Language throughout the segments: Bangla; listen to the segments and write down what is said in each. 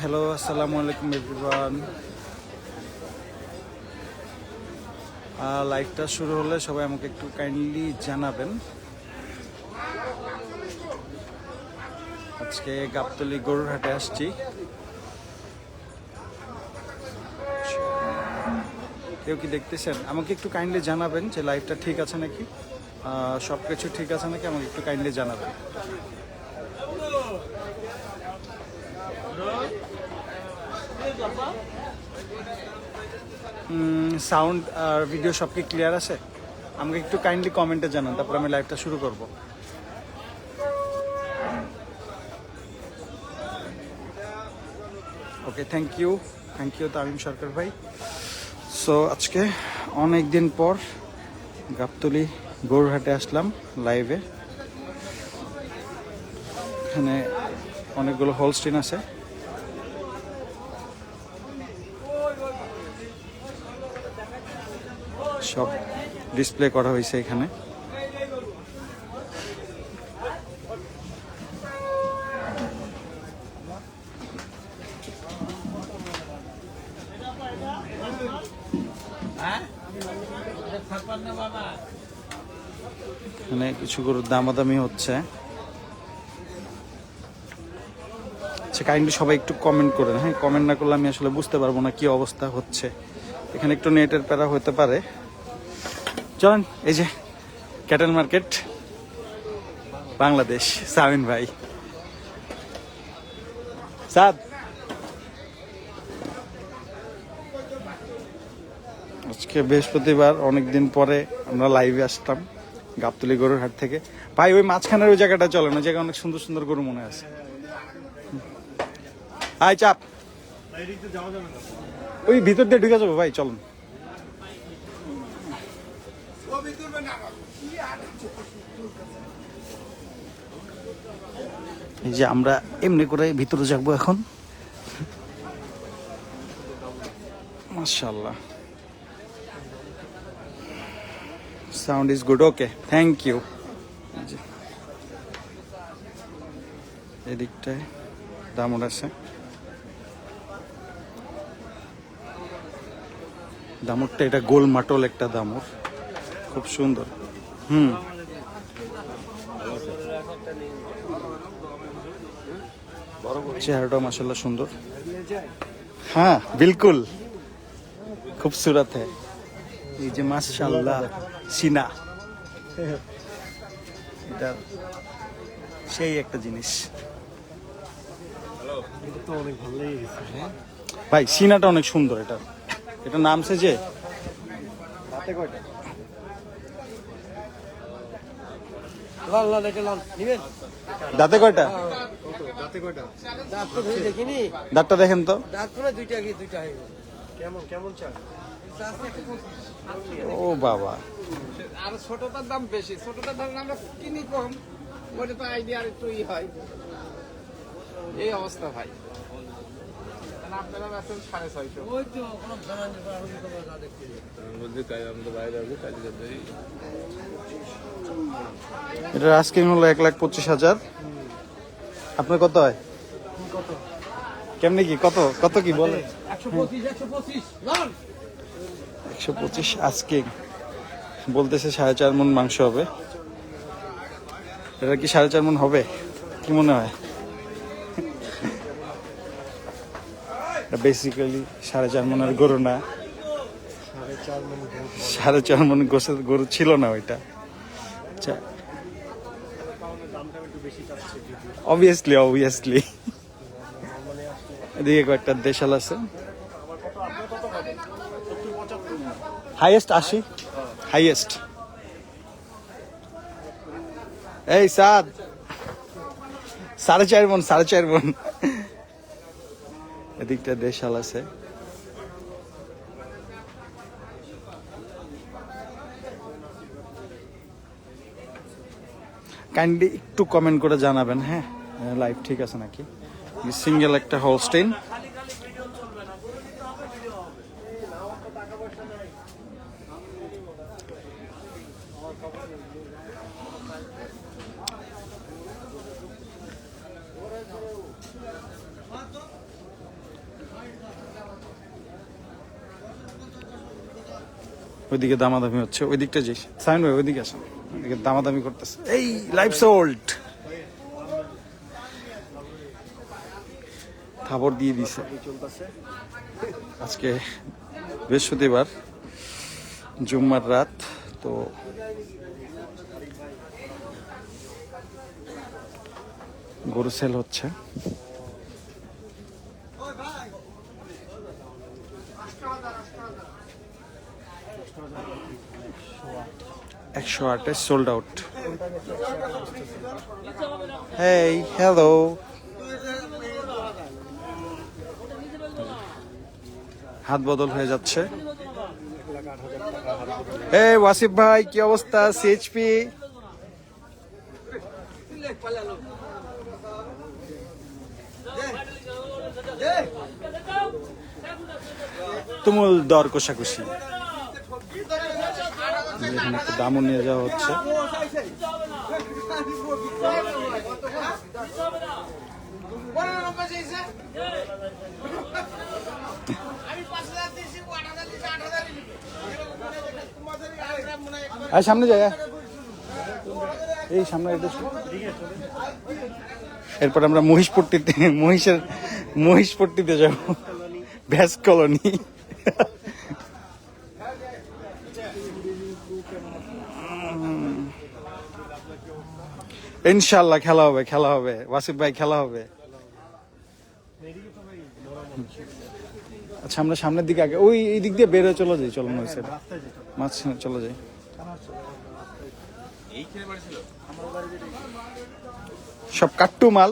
হ্যালো আসসালামু আলাইকুম এভরিওয়ান লাইভটা শুরু হলে সবাই আমাকে একটু কাইন্ডলি জানাবেন। আজকে গাবতলি গরুরহাটে আসছি। কেউ কি দেখতেছেন? আমাকে একটু কাইন্ডলি জানাবেন যে লাইভটা ঠিক আছে নাকি? সব কিছু ঠিক আছে নাকি? আমাকে একটু কাইন্ডলি জানাবেন। সাউন্ড আর ভিডিও সব কি ক্লিয়ার আছে? আমাকে একটু কাইন্ডলি কমেন্টে জানান, তারপর আমি লাইভটা শুরু করব। Okay thank you thank you Tamim Sarkar ভাই। সো আজকে অনেক দিন পর গাবতলি গৌরহাটে আসলাম লাইভে এখানে অনেকগুলো হোলস্টিন আছে সব ডিসপ্লে করা হয়েছে এখানে। কিছু গরুর দামাদামি হচ্ছে। আচ্ছা কাইন্ডলি সবাই একটু কমেন্ট করেন। হ্যাঁ কমেন্ট না করলে আমি আসলে বুঝতে পারব না কি অবস্থা হচ্ছে। এখানে একটু নেটের প্যারা হতে পারে। চলেন, এই যে ক্যাটেল মার্কেট বাংলাদেশ, সামিন ভাই। সাদ। আজকে বৃহস্পতিবার, অনেকদিন পরে আমরা লাইভে আসতাম, গাবতলি গরুর হাট থেকে। ভাই, ওই মাঝখানের ওই জায়গাটা চলে না জায়গা অনেক সুন্দর সুন্দর গরু মনে আছে। হাই চাপ। ওই ভিতর দিয়ে ঢুকে যাব, ভাই, চলুন। এই যে আমরা এমনি করে ভিতরে যাব এখন। মাশাল্লাহ sound is good okay thank you এদিকটায় দামর আছে। দামরটা এটা গোল মাটল একটা দামর। খুব সুন্দর। হুম। চেহারাটা মাসাল্লাহ সুন্দর। হ্যাঁ বিলকুল। খুবসুরত হ্যাঁ এই যে মাশাল্লাহ সিনা। এটা সেই একটা জিনিস। ভাই, সিনাটা অনেক সুন্দর এটা। এটা নামছে যে? কয়টা? লাল লাল এটা লাল। নিবেন? দাঁতে কয়টা? দাঁত তো ধরে দেখিনি। দাঁতটা দেখেন তো। দাঁত দুইটা কি দুইটা হয়ে কেমন কেমন চাল? ও বাবা। আর ছোটটার দাম বেশি। ছোটটার দাম আমরা কিনি কম। ওটা তো আইডিয়া আর একটু ই হয়। এই অবস্থা ভাই। এটার আস্কিং হলো এক লাখ পঁচিশ হাজার। আপনার কত হয়? কেমনি কি কত? কত কি বলে একশো পঁচিশ আস্কিং। বলতেছে সাড়ে চার মন মাংস হবে। এটা কি সাড়ে চার মন হবে? কি মনে হয়? বেসিক্যালি সাড়ে চার মনের গরু না। সাড়ে চার মন গোসের গরু ছিল না ওইটা। আচ্ছা। বেশি চাচ্ছে অবভিয়াসলি অবভিয়াসলি এদিকে কয়েকটা দেশাল আছে। হাইয়েস্ট আশি? হাইয়েস্ট এই সাদ। সাড়ে চার মন, সাড়ে চার মন। এদিকটা দেশাল আছে। কাইন্ডলি একটু কমেন্ট করে জানাবেন হ্যাঁ? লাইভ ঠিক আছে নাকি? সিঙ্গেল একটা হোলস্টেইন ওইদিকে দামাদামি হচ্ছে ওই দিকটা যাই। সাইন ভাই, ওইদিকে আসেন। ওইদিকে দামাদামি করতেছে। এই লাইফ সোল্ড খাবার দিয়ে দিছে। আজকে বৃহস্পতিবার, জুম্মার রাত, তো গরু সেল হচ্ছে। একশো আটে সোল্ড আউট এই হ্যালো হাত বদল হয়ে যাচ্ছে। এই ওয়াসিফ ভাই কি অবস্থা? সিএইচপি তুমুল দর কষাকষি। দামও নিয়ে যাওয়া হচ্ছে। আর সামনে যায় এই সামনে এরপর আমরা মহিষপট্টিতে, মহিষের, মহিষপট্টিতে যাব। ভ্যাস কলোনি। ইনশাল্লাহ খেলা হবে খেলা হবে। ওয়াসিফ ভাই, খেলা হবে। আচ্ছা আমরা সামনের দিকে আগে ওই এই দিক দিয়ে বেরোয় চলে যাই চলো মাঝখানে চলে যাই। সব কাট্টু মাল।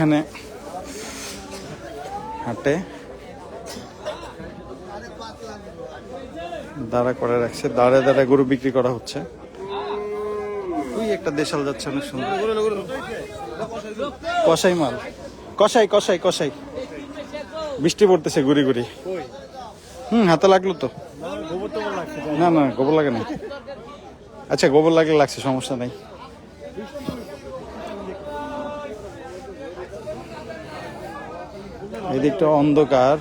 এখানে। হাটে। দাঁড়া করে রাখছে। দাঁড়ে দাঁড়ে গরু বিক্রি করা হচ্ছে। ওই একটা দেশাল যাচ্ছে, অনেক সুন্দর। কষাই মাল। কষাই কষাই কষাই বৃষ্টি পড়তেছে গুড়ি গুড়ি হুম, হাতে লাগল তো। না না, গোবর লাগে না আচ্ছা গোবর লাগলে লাগছে, সমস্যা নাই। এই দিকটা অন্ধকার।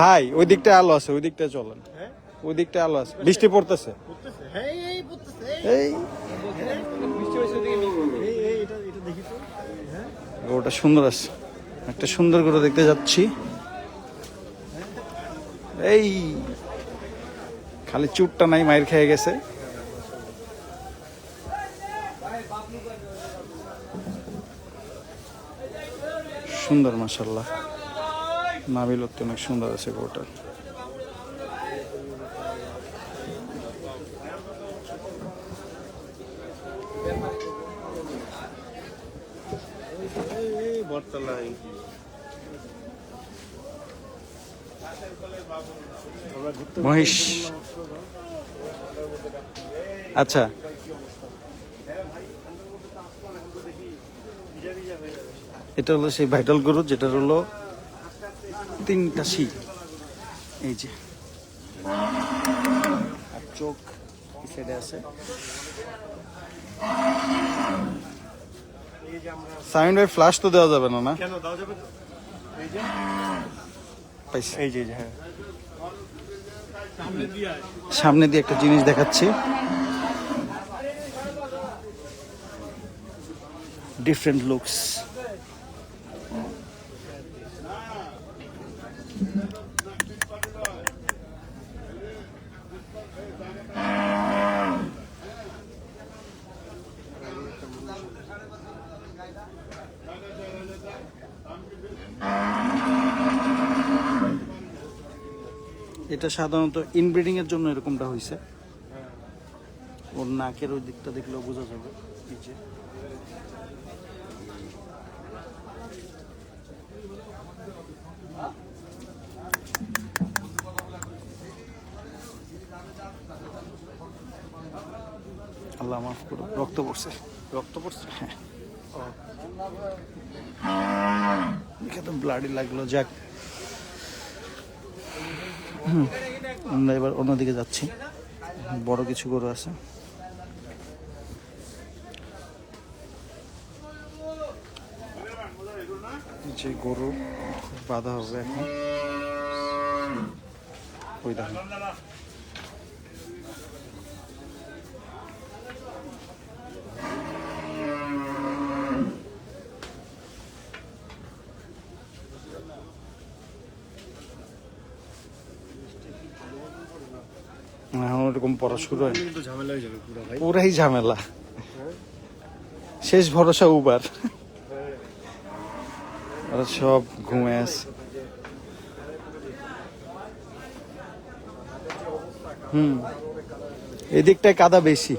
ভাই, ওই দিকটা আলো আছে, ওই দিকটা চলেন। ওই দিকটা আলো আছে। বৃষ্টি পড়তেছে। গরুটা সুন্দর আছে। একটা সুন্দর গরু দেখতে যাচ্ছি। এই, খালি চুটটা নাই মায়ের খেয়ে গেছে। সুন্দর মাসাল্লাহ নাবিল অনেক সুন্দর আছে ঘুরতে মহিষ। আচ্ছা। এটা হলো সেই ভাইটাল গরু যেটা হলো তিনটা শি এই যে। আর চোখ সাইডে আছে। যে ভাই ফ্লাশ তো দেওয়া যাবে না না? কেন দাও যাবে তো? এই যে। পাইছি। এই যে এই যে, হ্যাঁ। সামনে দিয়ে একটা জিনিস দেখাচ্ছি। ডিফারেন্ট লুকস এটা সাধারণত ইনব্রিডিং এর জন্য এরকমটা হয়েছে ওর নাকের ওই দিকটা দেখলেও বোঝা যাবে যে। আল্লাহ মাফ করো রক্ত পড়ছে। রক্ত পড়ছে? হ্যাঁ। দেখে তো ব্লাডি লাগল, যাক। আমরা এবার অন্যদিকে যাচ্ছি। বড় কিছু গরু আছে। যে গরু বাধা হবে এখন। ওই দেখেন এখন ওরকম পড়া শুরু হয়। পুরাই ঝামেলা। শেষ ভরসা উবার। ওরা সব ঘুমে আছে। হুম। এদিকটায় কাদা বেশি।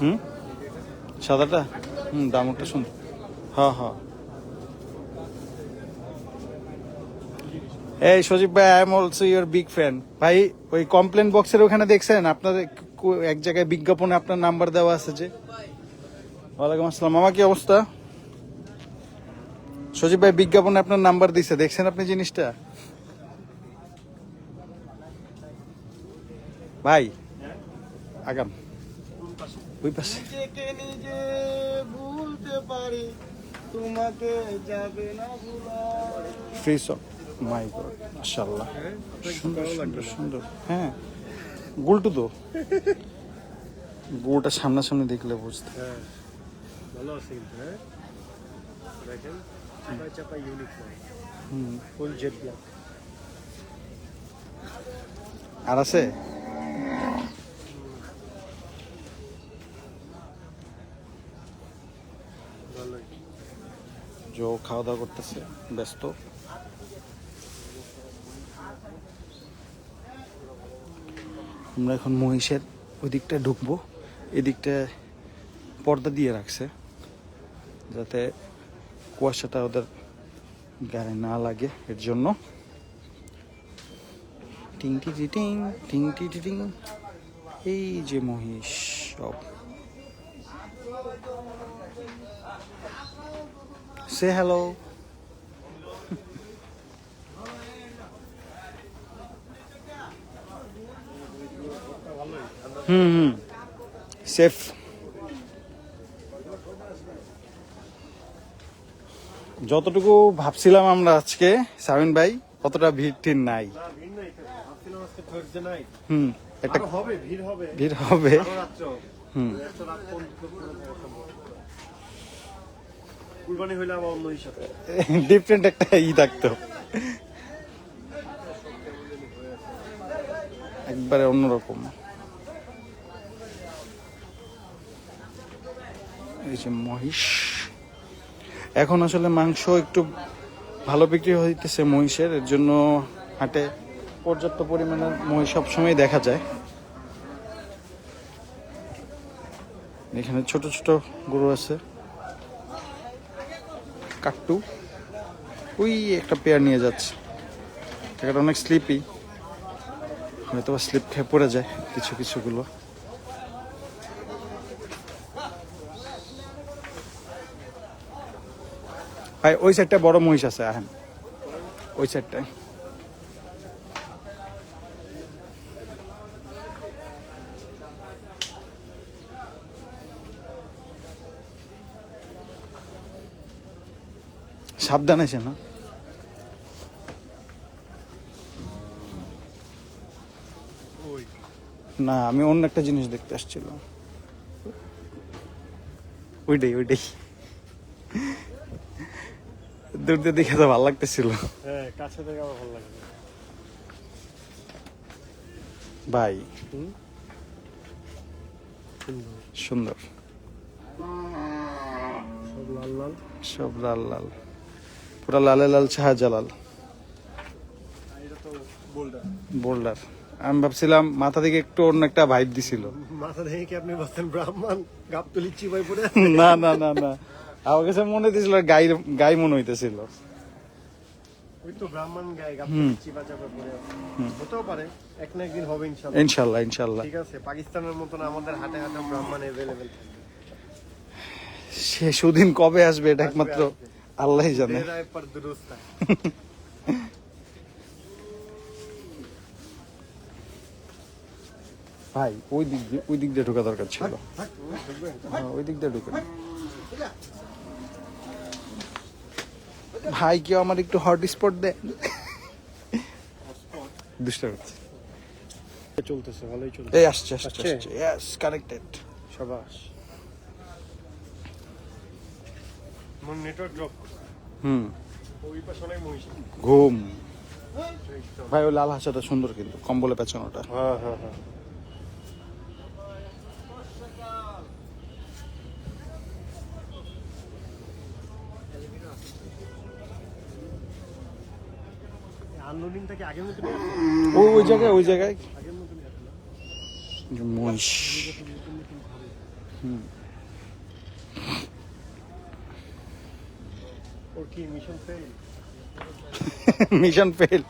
হুম? সাদাটা? হুম দামটা শুন। হ্যাঁ হ্যাঁ এই সজীব ভাই I am also your big fan ভাই ওই কমপ্লেন বক্সের ওখানে দেখছেন? আপনার কো- এক জায়গায় বিজ্ঞাপনে আপনার নাম্বার দেওয়া আছে যে। ওয়ালাইকুম আসসালাম। মামা কি অবস্থা? সজীব ভাই বিজ্ঞাপনে আপনার নাম্বার দিছে। দেখছেন আপনি জিনিসটা? ভাই আগাম। ওই পাশে। ভুলতে পারি তোমাকে যাবে না ভুলা ফ্রি সং মাই গড মাশাআল্লাহ। সুন্দর সুন্দর সুন্দর। হ্যাঁ গুলটু তো। গুলটা সামনাসামনি দেখলে বুঝতে। হ্যাঁ ভালো আছে কিন্তু হ্যাঁ। দেখেন হুম। ফুল ব্ল্যাক আর আছে? জো খাওয়া দাওয়া করতেছে ব্যস্ত। আমরা এখন মহিষের ওই দিকটায় ঢুকবো। এদিকটায় পর্দা দিয়ে রাখছে, যাতে কুয়াশাটা ওদের গায়ে না লাগে এর জন্য। টি, টিং টিং, টি টি, টিং এই যে মহিষ সব। সে হ্যালো হুম হুম। সেফ। যতটুকু ভাবছিলাম আমরা আজকে সামিন ভাই অতটা ভিড় টির নাই। হুম একটা হবে ভিড় হবে। ভিড় হবে। হুম। কুরবানি হইলে আবার অন্য হিসাবে। ডিফারেন্ট একটা ই থাকতো। একবারে অন্যরকম। এই যে মহিষ। এখন আসলে মাংস একটু ভালো বিক্রি হইতেছে মহিষের, এর জন্য হাটে পর্যাপ্ত পরিমাণের মহিষ সবসময় দেখা যায়। এখানে ছোট ছোট গরু আছে। কাট্টু। ওই একটা পেয়ার নিয়ে যাচ্ছে। জায়গাটা অনেক স্লিপি হয়তো স্লিপ খেয়ে পড়ে যায় কিছু, কিছুগুলো। ভাই ওই সাইডটা বড় মহিষ আছে, আহেন। ওই সাইডটায় সাবধান আছে না? না, আমি অন্য একটা জিনিস দেখতে আসছিলাম। ওইটাই ওইটাই। দূর দিয়ে দেখে তো ভালো লাগতেছিল। হ্যাঁ কাছে থেকে আমার ভালো লাগে। ভাই। সুন্দর। সব লাল লাল। সব লাল লাল। পুরা লালে লাল শাহজালাল। বোল্ডার। আমি ভাবছিলাম মাথা থেকে একটু অন্য একটা ভাইব দিছিল। মাথা দেখে কি আপনি বলছেন ব্রাহ্মণ? গাবতলি চিবাই পড়ে না না না না। আমার কাছে মনে হইতেছিল গাই গাই মনে হইতেছিল। পাকিস্তানের মতন আমাদের হাটে ব্রাহ্মণ সে সুদিন কবে আসবে এটা একমাত্র আল্লাহই জানে। ভাই ওই দিক দিয়ে ওই দিক দিয়ে ঢোকা দরকার ছিল। হ্যাঁ, ওই দিক দিয়ে ঢুকে। ভাই কেউ আমার একটু হট স্পট দেয় দুষ্ট করছে। চলতেছে ভালোই চলছে এই আসছে আসছে ইয়েস কানেক্টেড সাবাস। মোর নেটওয়ার্ক ড্রপ হুম। ওই পাশে অনেক মহিষ ঘুম। ভাই ওই লাল হাসাটা সুন্দর কিন্তু কম্বলে পেছানোটা হ্যাঁ হ্যাঁ হ্যাঁ। আনলোডিংটা কি আগের মতো ওই ওই জায়গায় ওই জায়গায়? আগের মতো মহিষ। ওর কি মিশন ফেল মিশন ফেল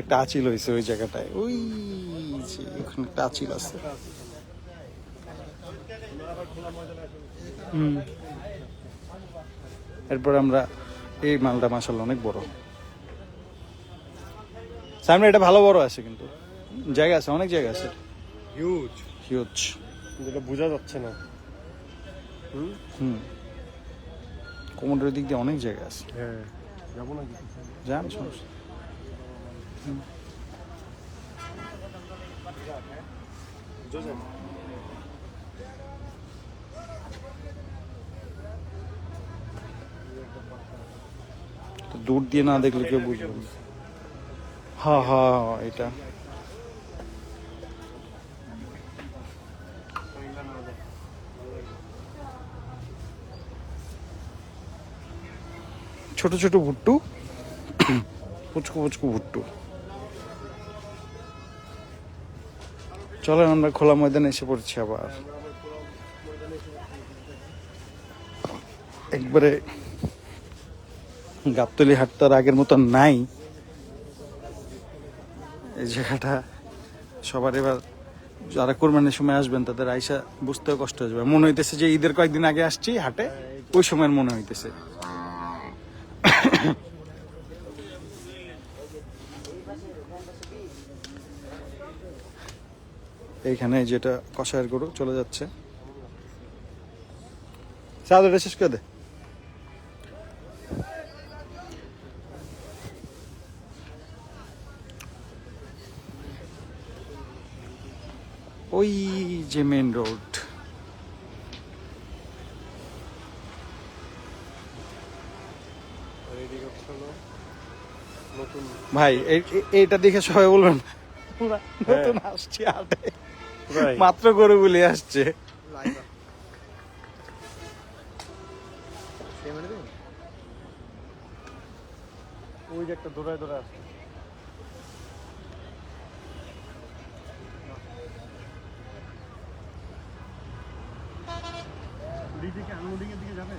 একটা আচিল হয়েছে ওই জায়গাটায়। ওই যে ওখানে একটা আচিল আছে। এরপর আমরা এই মালটা মাসাল অনেক বড়। সামনে এটা ভালো বড় আছে কিন্তু। জায়গা আছে অনেক জায়গা আছে। হিউজ হিউজ যেটা বোঝা যাচ্ছে না। হুম? হুম। কোমরের দিক দিয়ে অনেক জায়গা আছে। হ্যাঁ। যাব না যান সমস্যা তো দূর দিয়ে না দেখলে কেউ বুঝবে না। হ্যাঁ হ্যাঁ হ্যাঁ, এটা। ছোট ছোট ভুট্টু। পুচকু পুচকু ভুট্টু। চলেন আমরা খোলা ময়দানে এসে পড়ছি আবার। একবারে গাবতলি হাট তো আর আগের মতো নাই। এই জায়গাটা সবার এবার যারা কোরবানির সময় আসবেন, তাদের আইসা বুঝতেও কষ্ট হয়ে যাবে। মনে হইতেছে যে ঈদের কয়েকদিন আগে আসছি হাটে, ওই সময়ের মনে হইতেছে। এইখানে যেটা কষায়ের গরু চলে যাচ্ছে। সাদ এটা শেষ করে দে। ওই যে মেন রোড ভাই এইটা দেখে সবাই বলবেন নতুন আসছি হাটে Right. মাত্র গরু বলে আসছে ওই যে একটা দৌড়ায় দৌড়ায় আসছে দিদিকে আনলোডিং এর দিকে যাবে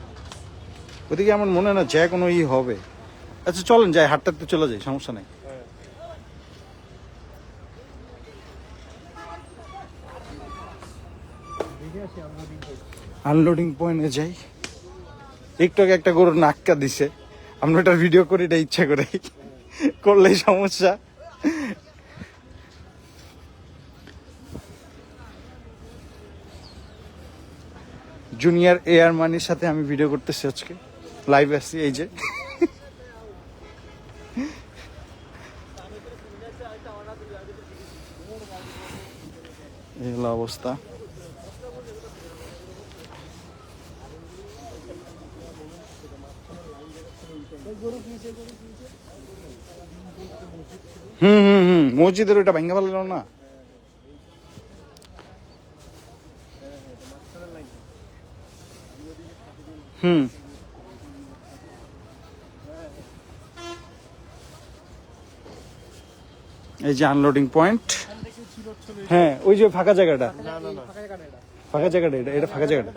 ওদিকে আমার মনে না যে কোনো ই হবে। আচ্ছা চলেন, যাই হাটটাতে চলে যাই, সমস্যা নেই। আনলোডিং পয়েন্টে যাই। একটু একটা গরুর নাক্কা দিছে। আমরা ওটা ভিডিও করি, এটা ইচ্ছা করে। করলেই সমস্যা। জুনিয়র এয়ার মানির সাথে আমি ভিডিও করতেছি আজকে। লাইভ আসছি, এই যে। এই হলো অবস্থা। হুম হুম হুম, মসজিদের ওইটা ভাঙ্গা ভালো না? হুম। এই যে আনলোডিং পয়েন্ট হ্যাঁ ওই যে ফাঁকা জায়গাটা। ফাঁকা জায়গাটা এটা এটা ফাঁকা জায়গাটা।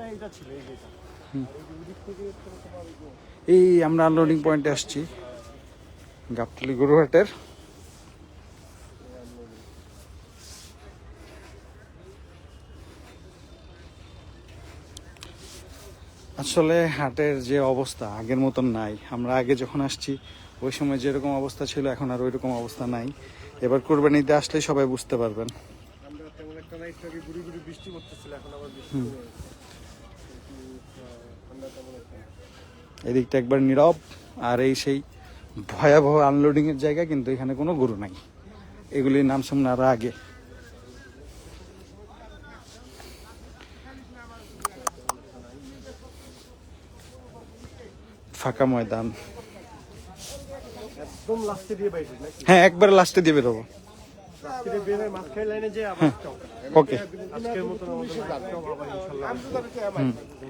এই আমরা আনলোডিং পয়েন্টে আসছি, গাবতলি গুরুহাটের। আসলে হাটের যে অবস্থা আগের মতন নাই। আমরা আগে যখন আসছি, ওই সময় যেরকম অবস্থা ছিল, এখন আর ওই রকম অবস্থা নাই। এবার কোরবানিতে আসলে সবাই বুঝতে পারবেন। এদিকটা একবার নীরব আর এই সেই ভয়াবহ আনলোডিং এর জায়গা কিন্তু এখানে কোনো গরু নাই। এগুলির নাম আরও আগে। ফাঁকা ময়দান। একদম লাস্টে দিয়ে বাইরে নাকি? হ্যাঁ একবার লাস্টে দিয়ে বেরোবো। ওকে। আজকের মতন আমাদের ইনশাল্লাহ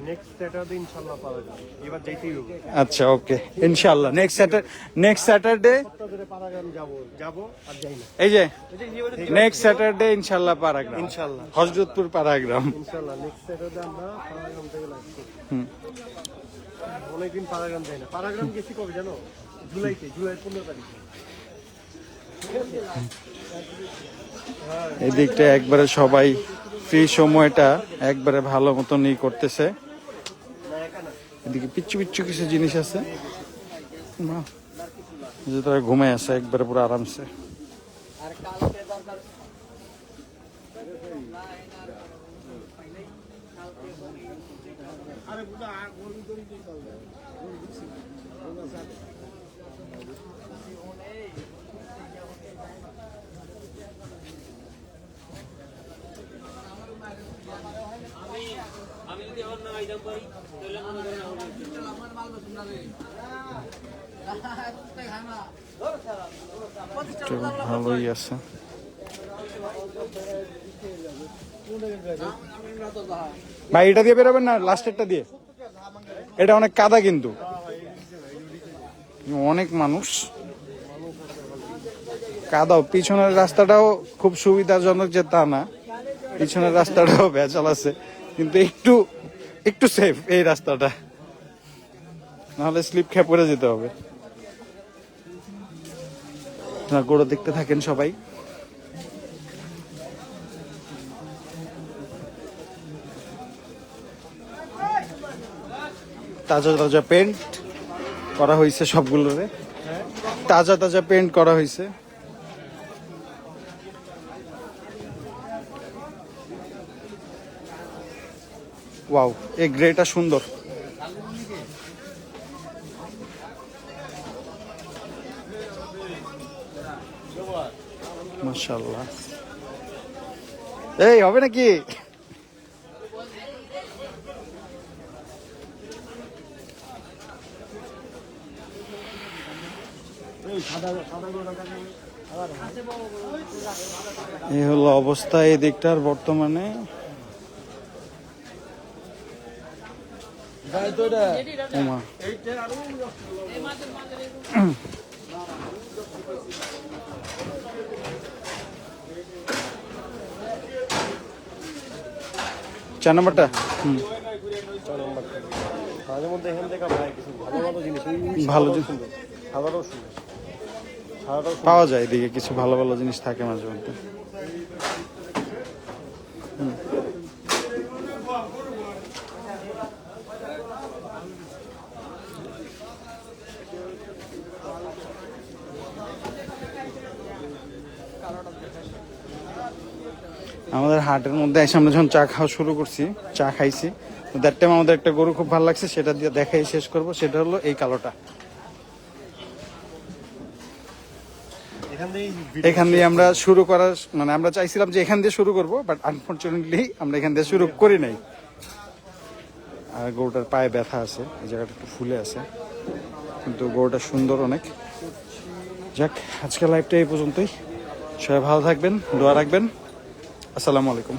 নেক্সট স্যাটারডে ইনশাল্লাহ পাওয়া যাবে। এবার যাইতেই হবে। আচ্ছা ওকে। ইনশাল্লাহ নেক্সট স্যাটার নেক্সট স্যাটারডে সপ্তাহ ধরে পাড়াগ্রাম যাব যাব আর যাই না। এই যে নেক্সট স্যাটারডে ইনশাল্লাহ পারাগ্রাম ইনশাল্লাহ হজরতপুর পারাগ্রাম ইনশাল্লাহ নেক্সট স্যাটারডে আমরা পাড়াগ্রাম থেকে লাইভ করব। অনেকদিন পাড়াগ্রাম যাই না। পাড়াগ্রাম গেছি কবে জানো? জুলাইতে জুলাই পনেরো তারিখে। এদিকটা একবারে সবাই ফ্রি সময়টা একবারে ভালো মতন ই করতেছে। এদিকে পিচ্ছু পিচ্ছু কিছু জিনিস আছে। যে তারা ঘুমায় আছে একবারে পুরো আরামসে। ভালোই আছে। ভাই এটা দিয়ে বেরোবেন না? লাস্টেরটা দিয়ে। এটা অনেক কাদা কিন্তু। অনেক মানুষ। কাদাও, পিছনের রাস্তাটাও খুব সুবিধাজনক যে তা না। পিছনের রাস্তাটাও ভেজাল আছে, কিন্তু একটু একটু সেফ এই রাস্তাটা। নাহলে স্লিপ খেয়ে পড়ে যেতে হবে। গরু দেখতে থাকেন সবাই। তাজা তাজা পেন্ট করা হয়েছে সবগুলোরে। তাজা তাজা পেন্ট করা হয়েছে। ওয়াও এই গ্রেটা সুন্দর। মাশাল্লাহ এই, হবে নাকি? এই হলো অবস্থা এই দিকটার বর্তমানে ওমা। চার নম্বরটা হুম মাঝে মধ্যে এখান থেকে ভালো জিনিস ভালো ভালো জিনিস। খাবারও সুন্দর। পাওয়া যায় এদিকে কিছু ভালো ভালো জিনিস থাকে মাঝে মধ্যে। আমাদের হাটের মধ্যে এসে আমরা যখন চা খাওয়া শুরু করছি, চা খাইছি দ্যাট টাইম আমাদের একটা গরু খুব ভালো লাগছে, সেটা দিয়ে দেখাই শেষ করব, সেটা হলো এই কালোটা। এখান দিয়ে আমরা শুরু করার মানে আমরা চাইছিলাম যে এখান দিয়ে শুরু করব বাট আনফরচুনেটলি আমরা এখান দিয়ে শুরু করি নাই। আর গরুটার পায়ে ব্যথা আছে এই জায়গাটা একটু ফুলে আছে কিন্তু গরুটা সুন্দর অনেক। যাক আজকের লাইফটা এই পর্যন্তই। সবাই ভালো থাকবেন দোয়া রাখবেন। আসসালামু আলাইকুম।